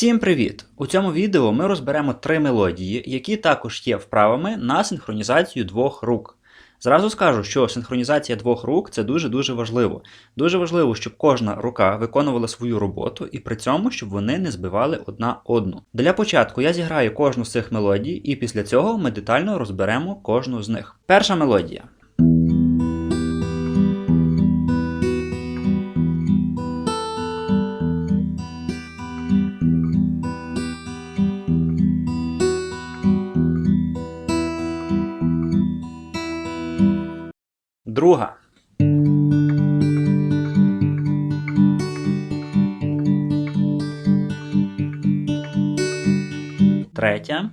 Всім привіт! У цьому відео ми розберемо три мелодії, які також є вправами на синхронізацію двох рук. Зразу скажу, що синхронізація двох рук це дуже-дуже важливо. Дуже важливо, щоб кожна рука виконувала свою роботу і при цьому, щоб вони не збивали одна одну. Для початку я зіграю кожну з цих мелодій, і після цього ми детально розберемо кожну з них. Перша мелодія. Друга. Третя.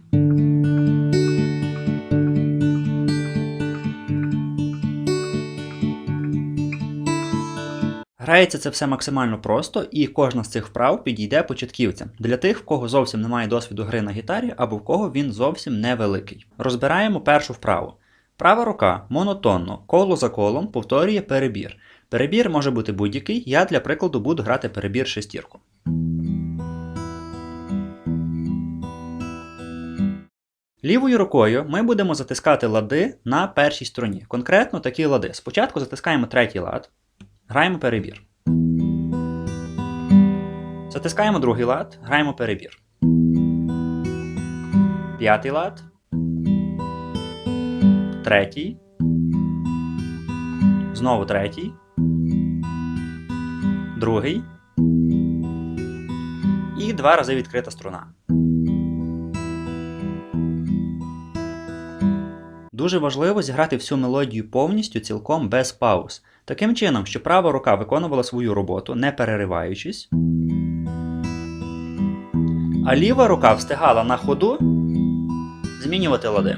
Грається це все максимально просто, і кожна з цих вправ підійде початківцям для тих, в кого зовсім немає досвіду гри на гітарі або в кого він зовсім невеликий. Розбираємо першу вправу. Права рука монотонно, коло за колом повторює перебір. Перебір може бути будь-який, я для прикладу буду грати перебір шестірку. Лівою рукою ми будемо затискати лади на першій струні. Конкретно такі лади. Спочатку затискаємо третій лад, граємо перебір. Затискаємо другий лад, граємо перебір. П'ятий лад. Третій. Знову третій. Другий. І два рази відкрита струна. Дуже важливо зіграти всю мелодію повністю цілком без пауз. Таким чином, що права рука виконувала свою роботу, не перериваючись. А ліва рука встигала на ходу змінювати лади.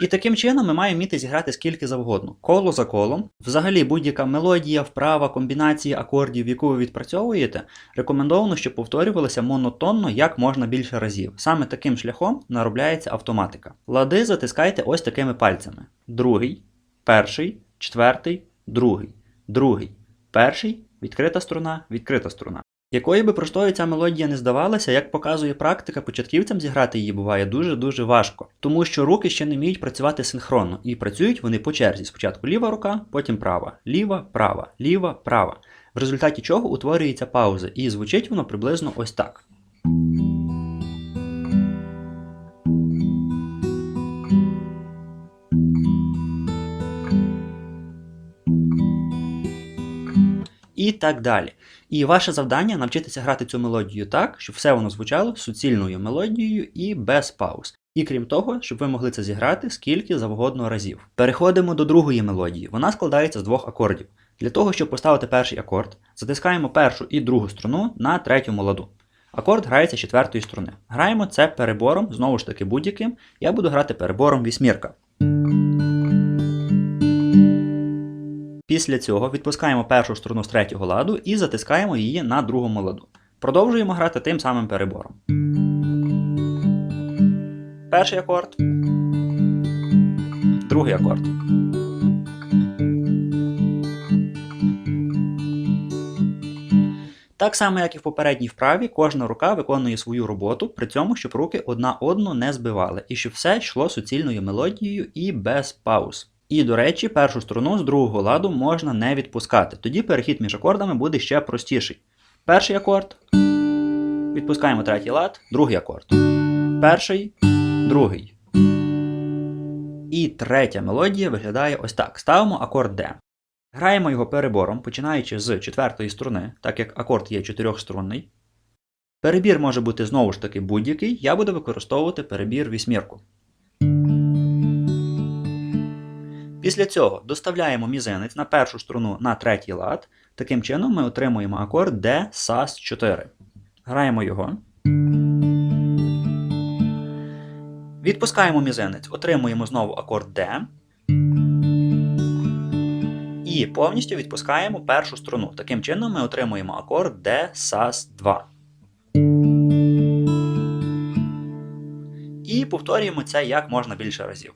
І таким чином ми маємо вміти зіграти скільки завгодно, коло за колом. Взагалі, будь-яка мелодія, вправа, комбінація акордів, яку ви відпрацьовуєте, рекомендовано, щоб повторювалася монотонно як можна більше разів. Саме таким шляхом наробляється автоматика. Лади затискайте ось такими пальцями: другий, перший, четвертий, другий, другий, перший, відкрита струна, відкрита струна. Якою би простою ця мелодія не здавалася, як показує практика, початківцям зіграти її буває дуже-дуже важко, тому що руки ще не вміють працювати синхронно, і працюють вони по черзі. Спочатку ліва рука, потім права, ліва, права, ліва, права. В результаті чого утворюється пауза, і звучить воно приблизно ось так. І так далі. І ваше завдання навчитися грати цю мелодію так, щоб все воно звучало суцільною мелодією і без пауз. І крім того, щоб ви могли це зіграти скільки завгодно разів. Переходимо до другої мелодії. Вона складається з двох акордів. Для того, щоб поставити перший акорд, затискаємо першу і другу струну на третьому ладу. Акорд грається з четвертої струни. Граємо це перебором, знову ж таки будь-яким. Я буду грати перебором вісьмірка. Після цього відпускаємо першу струну з третього ладу і затискаємо її на другому ладу. Продовжуємо грати тим самим перебором. Перший акорд. Другий акорд. Так само, як і в попередній вправі, кожна рука виконує свою роботу, при цьому, щоб руки одна одну не збивали, і щоб все йшло суцільною мелодією і без пауз. І, до речі, першу струну з другого ладу можна не відпускати. Тоді перехід між акордами буде ще простіший. Перший акорд. Відпускаємо третій лад, другий акорд. Перший, другий. І третя мелодія виглядає ось так. Ставимо акорд D. Граємо його перебором, починаючи з четвертої струни, так як акорд є чотирьохструнний. Перебір може бути знову ж таки будь-який. Я буду використовувати перебір вісьмірку. Після цього доставляємо мізинець на першу струну на третій лад. Таким чином ми отримуємо акорд D SAS 4. Граємо його. Відпускаємо мізинець, отримуємо знову акорд D. І повністю відпускаємо першу струну. Таким чином ми отримуємо акорд D SAS 2. І повторюємо це як можна більше разів.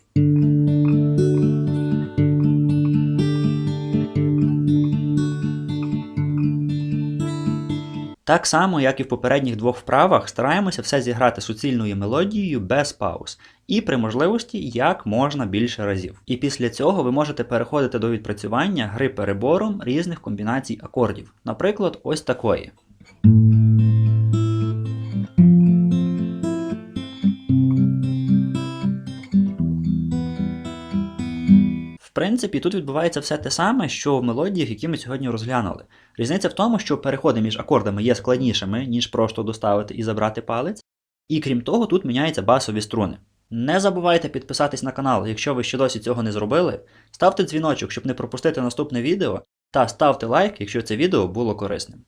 Так само, як і в попередніх двох вправах, стараємося все зіграти суцільною мелодією без пауз, і при можливості як можна більше разів. І після цього ви можете переходити до відпрацювання гри перебором різних комбінацій акордів, наприклад, ось такої. Принципі, тут відбувається все те саме, що в мелодіях, які ми сьогодні розглянули. Різниця в тому, що переходи між акордами є складнішими, ніж просто доставити і забрати палець. І крім того, тут міняються басові струни. Не забувайте підписатись на канал, якщо ви ще досі цього не зробили. Ставте дзвіночок, щоб не пропустити наступне відео, та ставте лайк, якщо це відео було корисним.